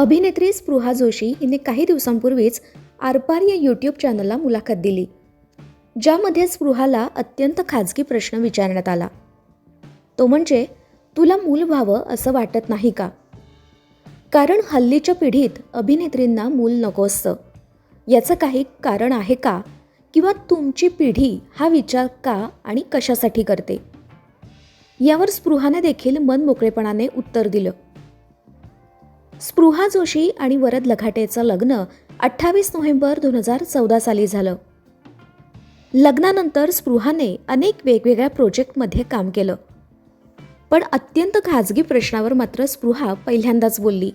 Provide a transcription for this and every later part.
अभिनेत्री स्पृहा जोशी हिने काही दिवसांपूर्वीच आरपार या यूट्यूब चॅनलला मुलाखत दिली ज्यामध्ये स्पृहाला अत्यंत खाजगी प्रश्न विचारण्यात आला. तो म्हणजे तुला मूल व्हावं असं वाटत नाही का? कारण हल्लीच्या पिढीत अभिनेत्रींना मूल नको असतं. याचं काही कारण आहे का? किंवा तुमची पिढी हा विचार का आणि कशासाठी करते? यावर स्पृहाने देखील मन मोकळेपणाने उत्तर दिलं. स्पृहा जोशी आणि वरद लघाटेचं लग्न अठ्ठावीस नोव्हेंबर दोन हजार चौदा साली झालं. लग्नानंतर स्पृहाने अनेक वेगवेगळ्या प्रोजेक्टमध्ये काम केलं. पण अत्यंत खाजगी प्रश्नावर मात्र स्पृहा पहिल्यांदाच बोलली.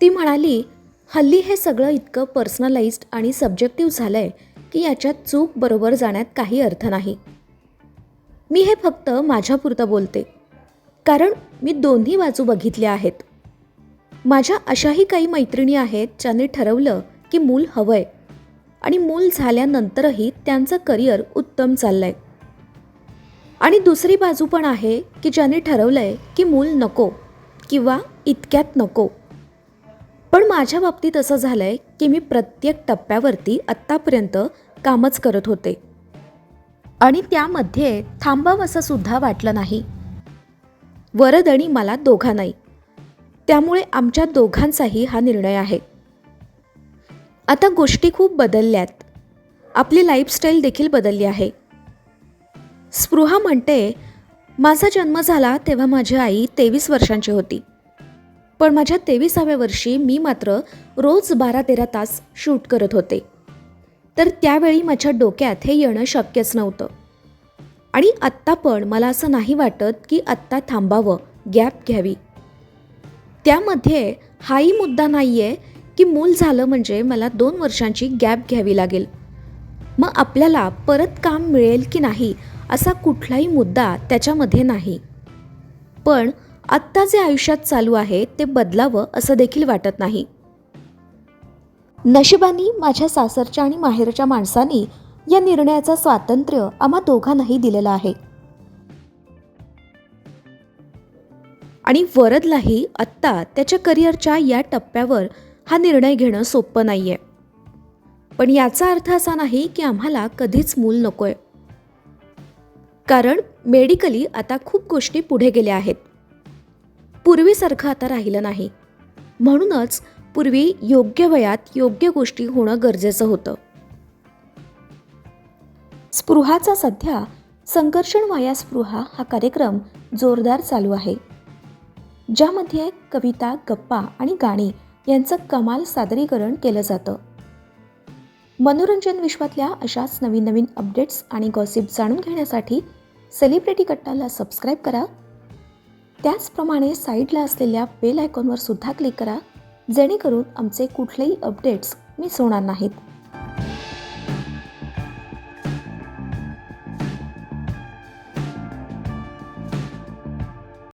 ती म्हणाली हल्ली हे सगळं इतकं पर्सनलाइज्ड आणि सब्जेक्टिव्ह झालंय की याच्यात चूक बरोबर जाण्यात काही अर्थ नाही. मी हे फक्त माझ्यापुरतं बोलते. कारण मी दोन्ही बाजू बघितल्या आहेत. माझ्या अशाही काही मैत्रिणी आहेत ज्यांनी ठरवलं की मूल हवंय. आणि मूल झाल्यानंतरही त्यांचं करिअर उत्तम चाललंय. आणि दुसरी बाजू पण आहे की ज्यांनी ठरवलंय की मूल नको किंवा इतक्यात नको. पण माझ्या बाबतीत असं झालंय की मी प्रत्येक टप्प्यावरती आत्तापर्यंत कामच करत होते. आणि त्यामध्ये थांबावं असं सुद्धा वाटलं नाही. वरद आणि मला दोघांनाही. त्यामुळे आमच्या दोघांचाही हा निर्णय आहे. आता गोष्टी खूप बदलल्यात. आपली लाईफस्टाईल देखील बदलली आहे. स्पृहा म्हणते माझा जन्म झाला तेव्हा माझी आई तेवीस वर्षांची होती. पण माझ्या तेविसाव्या वर्षी मी मात्र रोज बारा तेरा तास शूट करत होते. तर त्यावेळी माझ्या डोक्यात हे येणं शक्यच नव्हतं. आणि आत्ता पण मला असं नाही वाटत की आत्ता थांबावं गॅप घ्यावी. त्यामध्ये हाही मुद्दा नाही आहे की मूल झालं म्हणजे मला दोन वर्षांची गॅप घ्यावी लागेल. मग आपल्याला परत काम मिळेल की नाही असा कुठलाही मुद्दा त्याच्यामध्ये नाही. पण आत्ता जे आयुष्यात चालू आहे ते बदलावं असं देखील वाटत नाही. नशिबानी माझ्या सासरच्या आणि माहेरच्या माणसांनी या निर्णयाचं स्वातंत्र्य आम्हा दोघांनाही दिलेलं आहे. आणि वरदलाही आत्ता त्याच्या करिअरच्या या टप्प्यावर हा निर्णय घेणं सोपं नाही आहे पण याचा अर्थ असा नाही की आम्हाला कधीच मूल नकोय. कारण मेडिकली आता खूप गोष्टी पुढे गेल्या आहेत. पूर्वीसारखं आता राहिलं नाही. म्हणूनच पूर्वी योग्य वयात योग्य गोष्टी होणं गरजेचं होतं. स्पृहाचा सध्या संकर्षण वाया स्पृहा हा कार्यक्रम जोरदार चालू आहे. ज्यामध्ये कविता गप्पा आणि गाणी यांचं कमाल सादरीकरण केलं जातं. मनोरंजन विश्वातल्या अशाच नवीन नवीन अपडेट्स आणि गॉसिप जाणून घेण्यासाठी सेलिब्रिटी कट्टाला सबस्क्राईब करा. त्याचप्रमाणे साईडला असलेल्या बेल आयकॉनवर सुद्धा क्लिक करा जेणेकरून आमचे कुठलेही अपडेट्स मिस होणार नाहीत.